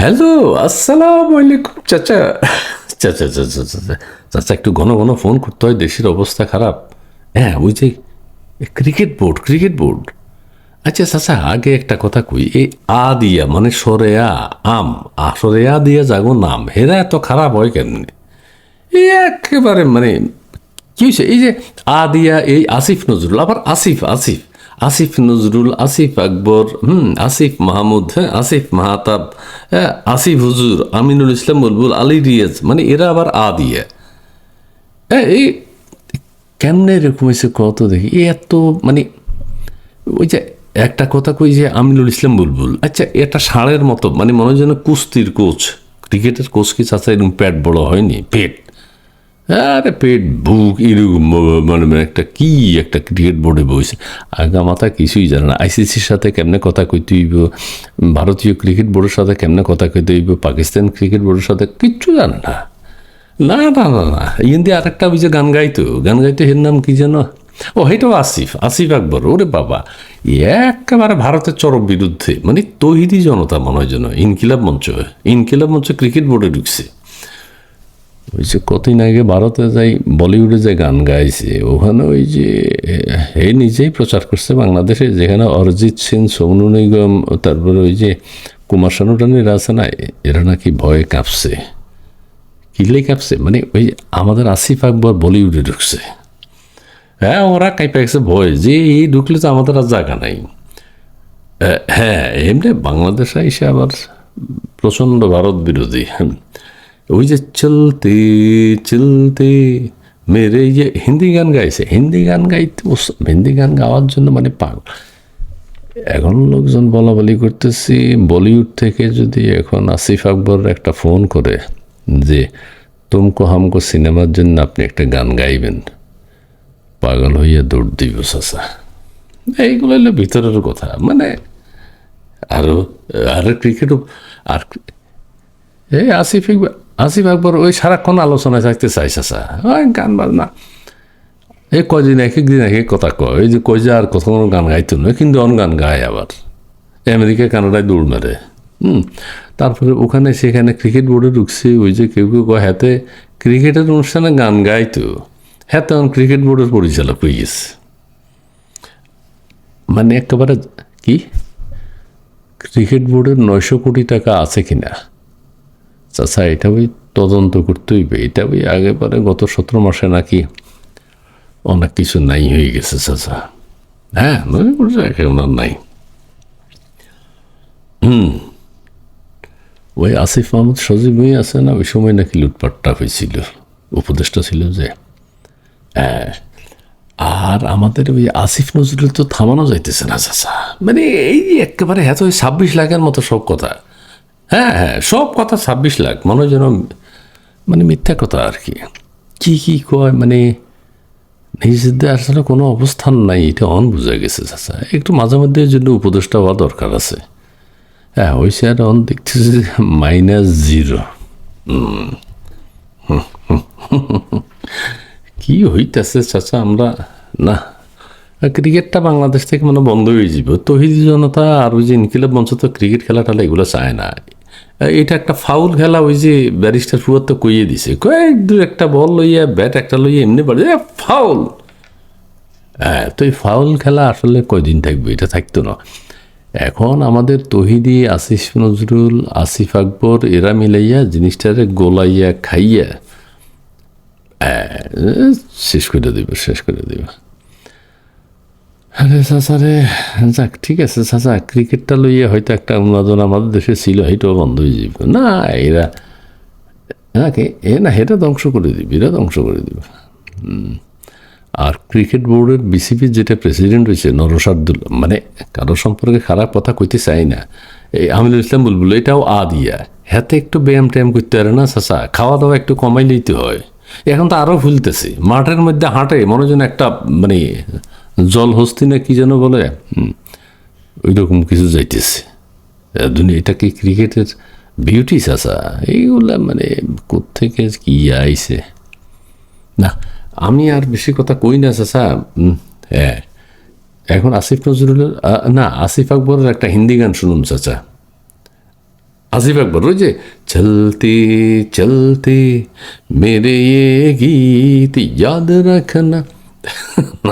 Hello, আসসালাম আলাইকুম, চাচা। চাচা চাচা চাচা চাচা, একটু ঘন ঘন ফোন করতে হয়, দেশের অবস্থা খারাপ। হ্যাঁ ওই যে ক্রিকেট বোর্ড ক্রিকেট বোর্ড। আচ্ছা চাচা, আগে একটা কথা কই, এই আ দিয়া মানে সরেয়া আম, আ সরেয়া দিয়া যাগো নাম, হেরা এত খারাপ হয় কেমনি? একেবারে মানে কি হয়েছে এই যে আ দিয়া, এই আসিফ নজরুল, আবার আসিফ আসিফ। আসিফ নজরুল, আসিফ আকবর, হুম, আসিফ মাহমুদ হ্যাঁ আসিফ মাহাতাব হ্যাঁ আসিফ হুজুর, আমিনুল ইসলাম, বুলবুল, আলী রিয়াজ মানে এরা আবার আ দিয়ে। হ্যাঁ এই কেমনে এরকম হয়েছে কত দেখি? এত মানে ওই যে একটা কথা কই যে আমিনুল ইসলাম, বুলবুল আচ্ছা এটা ষাঁড়ের মতো মানে মনে হয় যেন কুস্তির কোচ, ক্রিকেটের কোচ কি চাচা এরকম পেট বড় হয়নি? পেট। আরে পেট, বুক এরকম মানে মানে একটা কি, একটা ক্রিকেট বোর্ডে বসে আগা মাথা কিছুই জানে না। আইসিসির সাথে কেমনে কথা কইতে হইব? ভারতীয় ক্রিকেট বোর্ডের সাথে কেমনে কথা কইতে হইব? পাকিস্তান ক্রিকেট বোর্ডের সাথে কিচ্ছু জানে না। না না না না। ইন দিয়ে আরেকটা ওই যে গান গাইতো। গান গাইতো এর নাম কি যেন? ও, হেটাও আসিফ আসিফ আকবর। ওরে বাবা একেবারে ভারতের চরম বিরুদ্ধে। মানে তৈরি জনতা মনে হয় যেন, ইনকিলাব মঞ্চ ইনকিলাব মঞ্চ ক্রিকেট বোর্ডে ঢুকছে। ওই যে কতদিন আগে ভারতে যাই, বলিউডে যে গান গাইছে, ওখানে ওই যে হে নিজেই প্রচার করছে বাংলাদেশে, যেখানে অরিজিৎ সিং সোনু নিগম, তারপরে ওই যে কুমার শানু টানিরা আছে না, এরা নাকি ভয়ে কাঁপছে। কিলে কাঁপছে? মানে ওই আমাদের আসিফ আকবর বলিউডে ঢুকছে। হ্যাঁ ওরা কাইপে গেছে ভয়, যে এই ঢুকলে তো আমাদের আর জায়গা নাই। হ্যাঁ এমনি বাংলাদেশে এসে আবার প্রচণ্ড ভারত বিরোধী। ওই যে চলতে চলতে, মেরে যে হিন্দি গান গাইছে, হিন্দি গান গাইতে হিন্দি গান গাওয়ার জন্য মানে পাগল। এখন লোকজন বলা বলি করতেছি, বলিউড থেকে যদি এখন আসিফ আকবর একটা ফোন করে যে, তুমকো হামকো সিনেমার জন্য আপনি একটা গান গাইবেন। পাগল হইয়া দৌড় দিব, চাচা। এইগুলো হলো ভিতরের কথা। মানে আরও, আর ক্রিকেটও আর এই আসিফ ইকবাল আসিফ আকবর ওই সারাক্ষণ আলোচনায় থাকতে চাই চাচা। ওই গান বাজনা। এই কদিন এক একদিন এক এক কথা কয়। এই যে কই যে আর কত কোনো গান গাইতো না, কিন্তু অন গান গায় আবার। আমেরিকা, কানাডায় দৌড় মেরে। হুম। তারপরে ওখানে সেখানে ক্রিকেট বোর্ডে ঢুকছে, ওই যে কেউ কেউ কয় হাতে ক্রিকেটের অনুষ্ঠানে গান গাইতো। হ্যাঁ তখন ক্রিকেট বোর্ডের পরিচালক হয়ে গেছে। মানে একেবারে কি? ক্রিকেট বোর্ডের নয়শো কোটি টাকা আছে কিনা? চাচা, এটা ওই তদন্ত করতে হইবে। এটা ওই আগে পরে গত সতেরো মাসে নাকি অনেক কিছু নাই হয়ে গেছে চাচা। হ্যাঁ আর নাই। হুম। ওই আসিফ মাহমুদ সজীব ভাই আছে না, ওই সময় নাকি লুটপাটটা হয়েছিল। উপদেষ্টা ছিল যে। হ্যাঁ। আর আমাদের ওই আসিফ নজরুল তো থামানো যাইতেছে না, চাচা। মানে এই একেবারে এত ওই ছাব্বিশ লাখের মতো সব কথা। হ্যাঁ হ্যাঁ সব কথা ছাব্বিশ লাখ। মনে হয় যেন মানে মিথ্যা কথা আর কি। কি কি কয় মানে নিজেদের আসলে কোনো অবস্থান নাই, এটা অন বোঝা গেছে, চাচা। একটু মাঝে মধ্যে জন্য উপদেষ্টা হওয়া দরকার আছে। হ্যাঁ ওই স্যার অন দেখতেছি মাইনাস জিরো কি হইতেছে, চাচা, আমরা না, ক্রিকেটটা বাংলাদেশ থেকে মানে বন্ধ হয়ে যাব। তহিদি জনতা আর ওই যে ইনকিলাব মঞ্চ তো ক্রিকেট খেলাটা এগুলো চায় না এটা একটা ফাউল খেলা ওই যে ব্যারিস্টার ফুয়ার তো কইয়ে দিছে। কয়েক দু একটা বল লইয়া ব্যাট একটা লইয়া এমনি বাড়ি ফাউল হ্যাঁ তো এই ফাউল খেলা আসলে কয়দিন থাকবে? এটা থাকতো না। এখন আমাদের তহিদি আসিফ নজরুল আসিফ আকবর এরা মিলাইয়া জিনিসটারে গোলাইয়া খাইয়া হ্যাঁ, শেষ করে দিব শেষ করে দিব। আরে চাচা রে, যাক, ঠিক আছে চাচা ক্রিকেটটা লইয়া হয়তো একটা উন্মাদন আমাদের দেশে ছিল এটাও বন্ধ হয়ে যাবে না, এরা কে, এ না এটা ধ্বংস করে দিবি, এরা ধ্বংস করে দিবে। আর ক্রিকেট বোর্ডের বিসিবির যেটা প্রেসিডেন্ট হয়েছে নরসাদুল্লাহ মানে কারও সম্পর্কে খারাপ কথা কইতে চাই না। এই আমিনুল ইসলাম বুলবুল, এটাও আ দিয়া হাতে একটু ব্যায়াম ট্যাম করতে পারে না চাচা খাওয়া দাওয়া একটু কমাই লইতে হয়। এখন তো আরও ভুলতেছে মাঠের মধ্যে হাঁটে, মনে একটা মানে জলহস্তি না কি যেন বলে? ওই রকম কিছু যাইতেছে। এটা কি ক্রিকেটের বিউটি চাষা এইগুলা মানে কোথেকে কি আইছে? না, আমি আর বেশি কথা কই না চাষা হ্যাঁ। এখন আসিফ নজরুলের না, আসিফ আকবরের একটা হিন্দি গান শুনুন, চাচা। আসিফ আকবর, ওই যে, চলতে চলতে, মেরে গীত, ইয়াদ রাখনা।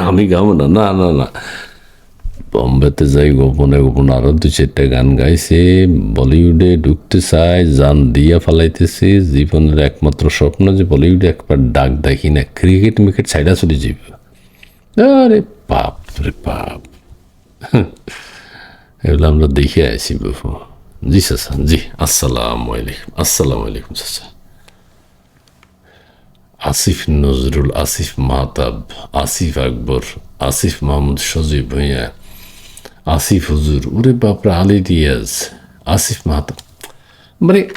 আমি গাবো না না না না। বম্বেতে যাই, গোপনে গোপনে আরও দু চারটা গান গাইছে, বলিউডে ঢুকতে চায় জান দিয়া ফালাইতেছে, জীবনের একমাত্র স্বপ্ন যে বলিউডে একবার ডাক দেখি না, ক্রিকেট মিকেট সাইডা চলে যাবে আরে বাপ রে বাপ। এগুলো আমরা দেখে আছি বাবু জি, চাচা, জি, আসসালামু আলাইকুম আসসালামু আলাইকুম, চাচা। আসিফ নজরুল, আসিফ মাহতাব, আসিফ আকবর, আসিফ মাহমুদ সজীব ভূঁইয়া, আসিফ হুজুর, ওরে বাপরা, আলী রিয়াজ আসিফ মাহতাব। মানে